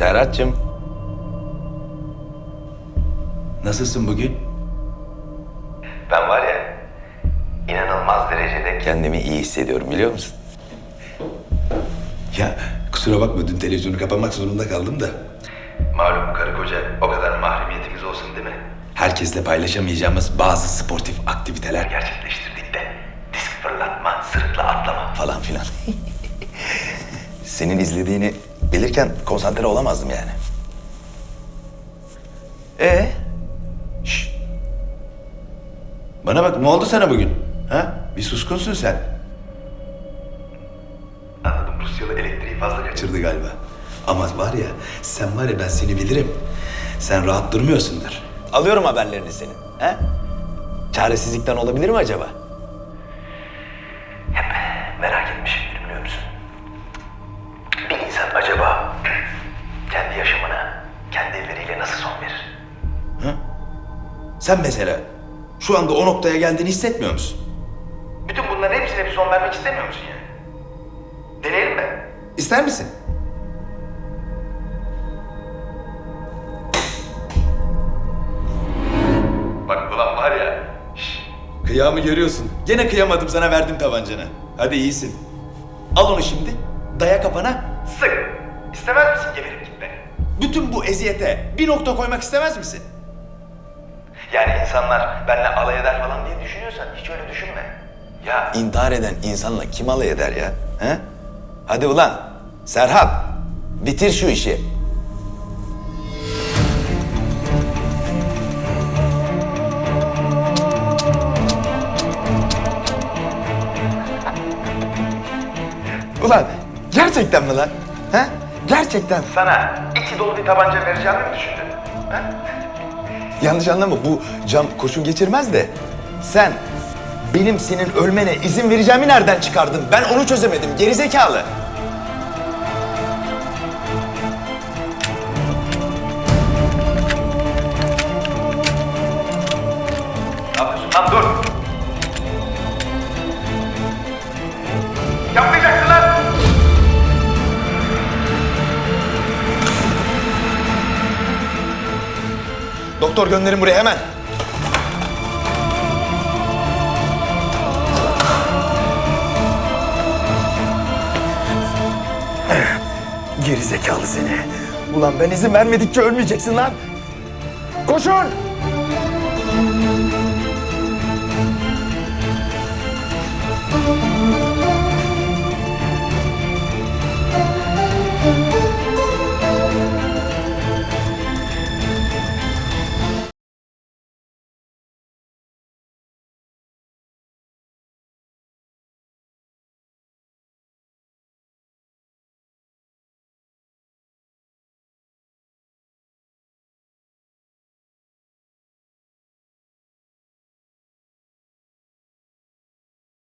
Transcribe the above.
Serhat'cığım. Nasılsın bugün? Ben var ya, inanılmaz derecede kendimi iyi hissediyorum biliyor musun? Ya kusura bakma dün televizyonu kapamak zorunda kaldım da. Malum karı koca o kadar mahremiyetimiz olsun değil mi? Herkesle paylaşamayacağımız bazı sportif aktiviteler Gerçekleştirdik de disk fırlatma, sırıkla atlama falan filan. Senin izlediğini bilirken konsantre olamazdım yani. Ee? Şşt. Bana bak ne oldu sana bugün? Ha? Bir suskunsun sen. Anladım Rusyalı elektriği fazla kaçırdı. Kaçırdı galiba. Ama var ya sen var ya ben seni bilirim. Sen rahat durmuyorsundur. Alıyorum haberlerini senin. He? Çaresizlikten olabilir mi acaba? İnsan acaba kendi yaşamına kendi elleriyle nasıl son verir? Sen mesela şu anda o noktaya geldiğini hissetmiyor musun? Bütün bunların hepsine bir son vermek istemiyor musun yani? Deneyelim mi? İster misin? Bak ulan var ya. Şş, Kıyamı görüyorsun. Gene kıyamadım sana verdim tabancanı. Hadi iyisin. Al onu şimdi. Daya kafana. Sık. İstemez misin geberip gitmeni? Bütün bu eziyete bir nokta koymak istemez misin? Yani insanlar benimle alay eder falan diye düşünüyorsan hiç öyle düşünme. Ya intihar eden insanla kim alay eder ya? He? Hadi ulan Serhat bitir şu işi. Ulan gerçekten mi lan? He? Gerçekten. Sana içi dolu bir tabanca vereceğimi mi düşündün? He? Yanlış anlama bu cam kurşun geçirmez de sen benim senin ölmene izin vereceğimi nereden çıkardın? Ben onu çözemedim gerizekalı. Lan dur. Doktor gönderin buraya hemen. Geri zekalı seni. Ulan ben izin vermedikçe ölmeyeceksin lan. Koşun!